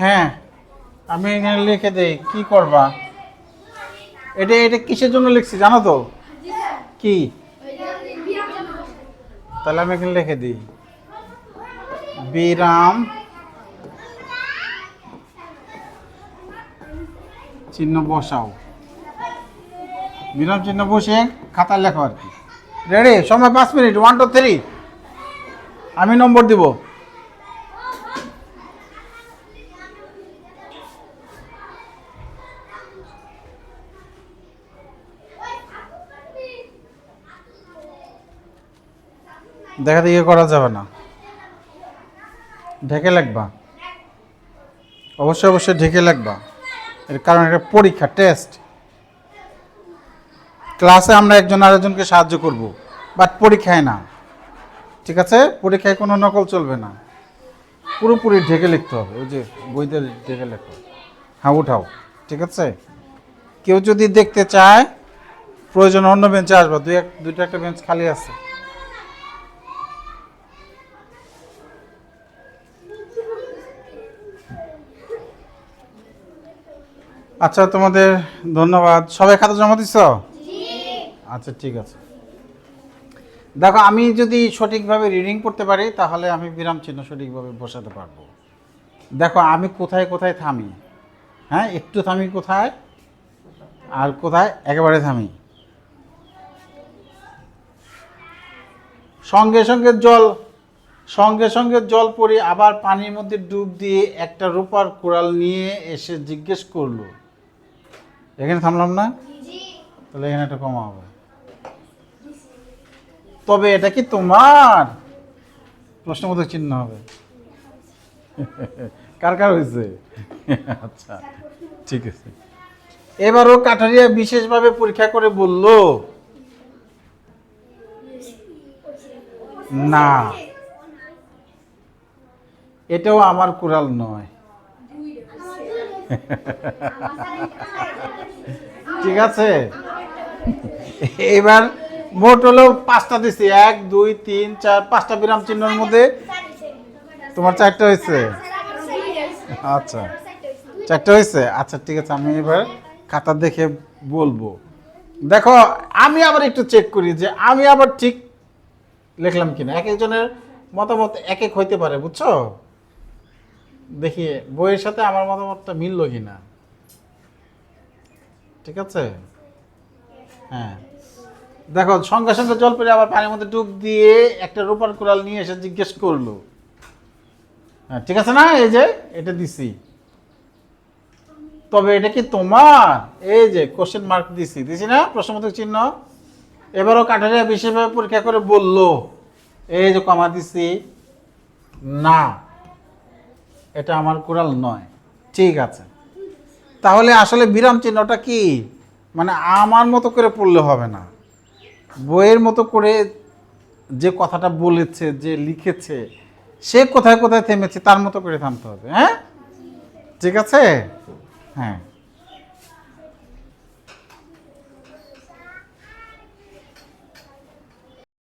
হ্যাঁ আমি এখানে লিখে দেই, কি করবা? এটা এটা কিসের জন্য লিখছি জানো তো? কি? তাহলে আমি এখানে লিখে দিই। বিরাম, চিহ্ন বসাও। বিরাম, চিহ্ন বসে খাতায় লেখো আর কি। রেডি সময় পাঁচ মিনিট ওয়ান টু থ্রি আমি নম্বর দিব। দেখা দেখি করা যাবে না। ঢেকে লাগবা অবশ্যই অবশ্যই ঢেকে লাগবা এর কারণ এটা পরীক্ষা টেস্ট ক্লাসে আমরা একজন আরেকজনকে সাহায্য করব বাট পরীক্ষায় না। ঠিক আছে? পরীক্ষায় কোনো নকল চলবে না। পুরোপুরি ঢেকে লিখতে হবে। ওই যে বইতে ঢেকে লেখো। হ্যাঁ উঠাও। ঠিক আছে? কেউ যদি দেখতে চায়, প্রয়োজন অন্য বেঞ্চে আসবা। দুই এক, দুইটা একটা বেঞ্চ খালি আছে। আচ্ছা তোমাদের ধন্যবাদ। সবাই খাতা জমা দিছ আচ্ছা ঠিক আছে। দেখো আমি যদি সঠিকভাবে রিডিং করতে পারি তাহলে আমি বিরাম চিহ্ন সঠিকভাবে বসাতে পারব। দেখো আমি কোথায় কোথায় থামি? হ্যাঁ একটু থামি কোথায় আর কোথায়? একেবারে থামি। সঙ্গে সঙ্গে জল সঙ্গে সঙ্গে জল পড়ে আবার পানির মধ্যে ডুব দিয়ে একটা রূপার কোরাল নিয়ে এসে জিজ্ঞেস করল এখানে থামলাম না? তাহলে এখানে একটা কমা হবে। তবে এটা কি তোমার? প্রশ্নবোধক চিহ্ন হবে। কার কার হয়েছে? আচ্ছা ঠিক আছে। এবারও কাঠারিয়া বিশেষভাবে পরীক্ষা করে বলল না। এটাও আমার কুড়াল নয়। ঠিক আছে? এবার মোট হলো পাঁচটা দিছি। এক, দুই, তিন, চার, পাঁচটা বিরাম চিহ্নের মধ্যে তোমার চারটা হয়েছে? আচ্ছা চারটা হয়েছে? আচ্ছা ঠিক আছে, আমি এবার খাতা দেখে বলব। দেখো, আমি আবার একটু চেক করি যে আমি আবার ঠিক লিখলাম কিনা। এক একজনের মতামত এক এক হইতে পারে, বুঝছ? দেখি, বইয়ের সাথে আমার মতামতটা মিললো কিনা। ঠিক আছে? হ্যাঁ। দেখো, সঙ্গে সঙ্গে জল পেরে আবার পানির মধ্যে ডুব দিয়ে একটা রূপার কোরাল নিয়ে এসে জিজ্ঞেস করল। হ্যাঁ ঠিক আছে না? এই যে, এটা দিছি। তবে এটা কি তোমার? এই যে কোশ্চেন মার্ক দিছি। দিছি না? প্রশ্নবোধক চিহ্ন। এবারও কাঠারিয়া বিশেষভাবে পরীক্ষা করে বলল, এই যে কমা দিছি, না, এটা আমার কোরাল নয়। ঠিক আছে। তাহলে আসলে বিরাম চিহ্নটা কি? মানে আমার মতো করে পড়লে হবে না। বইয়ের মতো করে যে কথাটা বলেছে, যে লিখেছে, সে কোথায় কোথায় থেমেছে, তার মতো করে থামতে হবে হ্যাঁ? ঠিক আছে? হ্যাঁ।